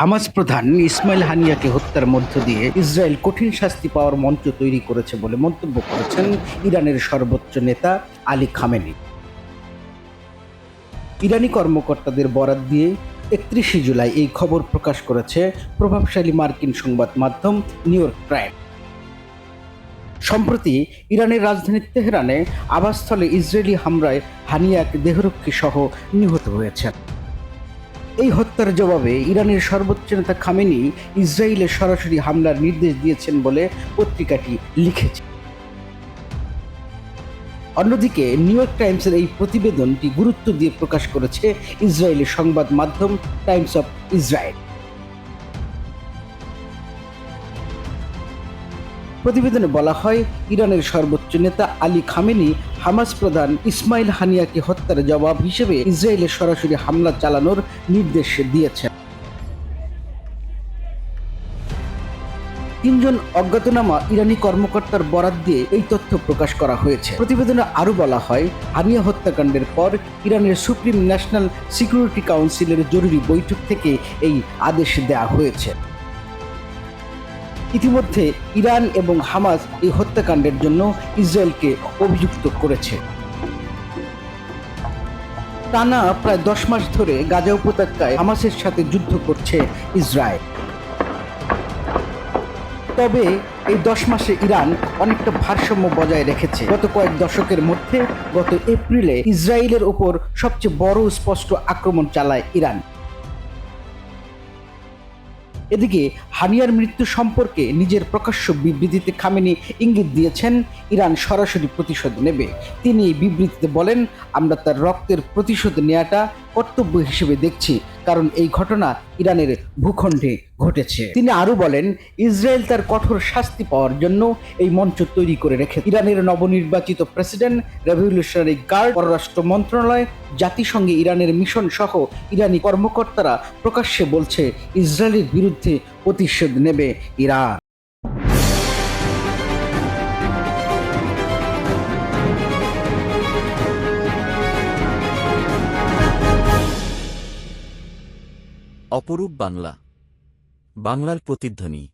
Hamas প্রধান ইসমাইল হানিয়াকে হত্যার মধ্য দিয়ে ইসরায়েল কঠিন শাস্তি পাওয়ার মঞ্চ তৈরি করেছে বলে মন্তব্য করেছেন ইরানের সর্বোচ্চ নেতা আলী খামেনি। ইরানি কর্মকর্তাদের বরাত দিয়ে একত্রিশে জুলাই এই খবর প্রকাশ করেছে প্রভাবশালী মার্কিন সংবাদ মাধ্যম নিউ ইয়র্ক টাইম সম্প্রতি ইরানের রাজধানী তেহরানে আবাসস্থলে ইসরায়েলি হামলায় হানিয়াক দেহরক্ষী সহ নিহত হয়েছেন। এই হত্যার জবাবে ইরানের সর্বোচ্চ নেতা খামেনি ইসরায়েলের সরাসরি হামলার নির্দেশ দিয়েছেন বলে পত্রিকাটি লিখেছে। অন্যদিকে, নিউ ইয়র্ক টাইমসের এই প্রতিবেদনটি গুরুত্ব দিয়ে প্রকাশ করেছে ইসরায়েলের সংবাদ মাধ্যম টাইমস অফ ইসরায়েল। প্রতিবেদনে বলা হয়, ইরানের সর্বোচ্চ নেতা আলী খামেনি হামাস প্রধান ইসমাইল হানিয়াকে হত্যার জবাব হিসেবে ইসরায়েলের সরাসরি হামলা চালানোর নির্দেশ দিয়েছেন। তিনজন অজ্ঞাতনামা ইরানি কর্মকর্তার বরাত দিয়ে এই তথ্য প্রকাশ করা হয়েছে। প্রতিবেদনে আরও বলা হয়, হানিয়া হত্যাকাণ্ডের পর ইরানের সুপ্রিম ন্যাশনাল সিকিউরিটি কাউন্সিলের জরুরি বৈঠক থেকে এই আদেশ দেওয়া হয়েছে। ইতিমধ্যে ইরান এবং হামাস এই হত্যাকাণ্ডের জন্য ইসরায়েলকে অভিযুক্ত করেছে। টানা প্রায় দশ মাস ধরে গাজা উপত্যকায় হামাসের সাথে যুদ্ধ করছে ইসরায়েল। তবে এই দশ মাসে ইরান অনেকটা ভারসাম্য বজায় রেখেছে। গত কয়েক দশকের মধ্যে গত এপ্রিলে ইসরায়েলের ওপর সবচেয়ে বড় স্পষ্ট আক্রমণ চালায় ইরান। এদিকে হানিয়ার মৃত্যু সম্পর্কে নিজের প্রকাশ্য বিবৃতিতে খামেনি ইঙ্গিত দিয়েছেন ইরান সরাসরি প্রতিশোধ নেবে। তিনি বিবৃতিতে বলেন, আমরা তার রক্তের প্রতিশোধ নেওয়াটা কর্তব্য হিসেবে দেখছি। কারণ এই ঘটনা ইরানের ভূখণ্ডে ঘটেছে। তিনি আরও বলেন, ইসরায়েল তার কঠোর শাস্তি পাওয়ার জন্য এই মঞ্চ তৈরি করে রেখে ইরানের নবনির্বাচিত প্রেসিডেন্ট, রেভলিউশনারি গার্ড, পররাষ্ট্র মন্ত্রণালয়, জাতিসংঘে ইরানের মিশন সহ ইরানি কর্মকর্তারা প্রকাশ্যে বলছে, ইসরায়েলের বিরুদ্ধে প্রতিশোধ নেবে ইরান। অপরূপ বাংলা। বাংলার প্রতিধ্বনি।